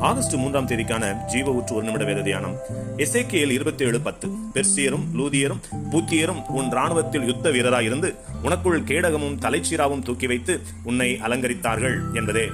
August மூன்றாம் தேதிக்கான ஜீவ ஊற்று ஒரு நிமிட வேத தியானம். எஸ்ஏகேஎல் இருபத்தி ஏழு பத்து. பெர்சியரும் லூதியரும் பூத்தியரும் உன் ராணுவத்தில் யுத்த வீரராயிருந்து உனக்குள் கேடகமும் தலைச்சீராவும் தூக்கி வைத்து உன்னை அலங்கரித்தார்கள் என்பதே.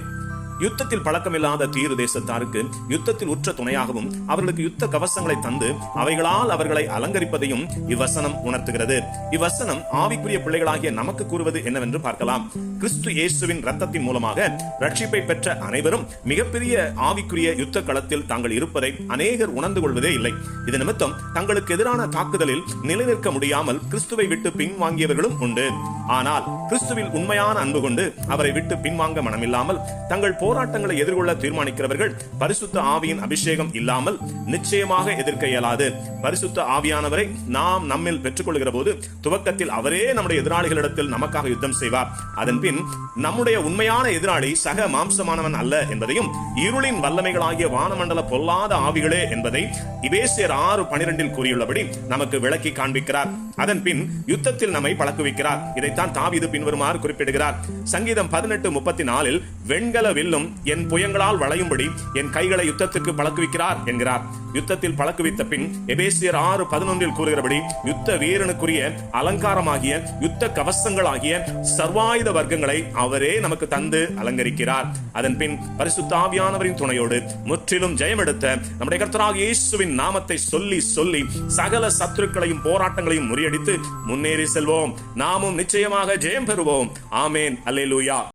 யுத்தத்தில் பழக்கமில்லாத தீரு தேசத்தாருக்கு யுத்தத்தில் உற்ற துணையாகவும் அவர்களுக்கு யுத்த கவசங்களை தந்து அவைகளால் அவர்களை அலங்கரிப்பதையும் இவ்வசனம் உணர்த்துகிறது. இவ்வசனம் ஆவிக்குரிய பிள்ளைகளாகிய நமக்கு கூறுவது என்னவென்று பார்க்கலாம். கிறிஸ்து இயேசுவின் ரத்தத்தின் மூலமாக ரட்சிப்பை பெற்ற அனைவரும் மிகப்பெரிய ஆவிக்குரிய யுத்த களத்தில் தாங்கள் இருப்பதை அநேகர் உணர்ந்து கொள்வதே இல்லை. இது நிமித்தம் தங்களுக்கு எதிரான தாக்குதலில் நிலைநிற்க முடியாமல் கிறிஸ்துவை விட்டு பின்வாங்கியவர்களும் உண்டு. ஆனால் கிறிஸ்துவில் உண்மையான அன்பு கொண்டு அவரை விட்டு பின்வாங்க மனமில்லாமல் தங்கள் போராட்டங்களை எதிர்கொள்ள தீர்மானிக்கிறவர்கள் பரிசுத்த ஆவியின் அபிஷேகம் இல்லாமல் நிச்சயமாக எதிர்க்க இயலாது. பரிசுத்த ஆவியானவரை நாம் நம்மில் பெற்றுக்கொள்கிற போது துவக்கத்தில் அவரே நம்முடைய எதிராளிகளிடத்தில் நமக்காக யுத்தம் செய்வார். அதன் பின் நம்முடைய உண்மையான எதிராளி சக மாம்சமானவன் அல்ல என்பதையும் இருளின் வல்லமைகளாகிய வானமண்டல பொல்லாத ஆவிகளே என்பதை இபேசியர் ஆறு பனிரெண்டில் கூறியுள்ளபடி நமக்கு விளக்கி காண்பிக்கிறார். அதன் பின் யுத்தத்தில் நம்மை பழக்குவிக்கிறார். இதை இதைத்தான் தாவிது பின்வருமாறு குறிப்பிடுகிறார். சங்கீதம் பதினெட்டு முப்பத்தி நாலில் வெண்கல வில்லும் என் புயங்களால் வளையும்படி என் கைகளை யுத்தத்திற்கு பழக்குவிக்கிறார் என்கிறார். யுத்தத்தில் பழக்குவித்த பின் எபேசியர் ஆறு பதினொன்றில் கூறுகிறபடி யுத்த வீரனுக்குரிய அலங்காரமாகிய யுத்த கவசங்களாகிய சர்வாயுத வர்க்கங்களை அவரே நமக்கு தந்து அலங்கரிக்கிறார். அதன் பின் பரிசுத்தாவியானவரின் துணையோடு முற்றிலும் ஜெயமெடுத்த நம்முடைய கர்த்தராக இயேசுவின் நாமத்தை சொல்லி சொல்லி சகல சத்துருக்களையும் போராட்டங்களையும் முறியடித்து முன்னேறி செல்வோம். நாமும் நிச்சயம் நிச்சயமாக ஜெயம் பெறுவோம். ஆமேன். அல்லேலூயா.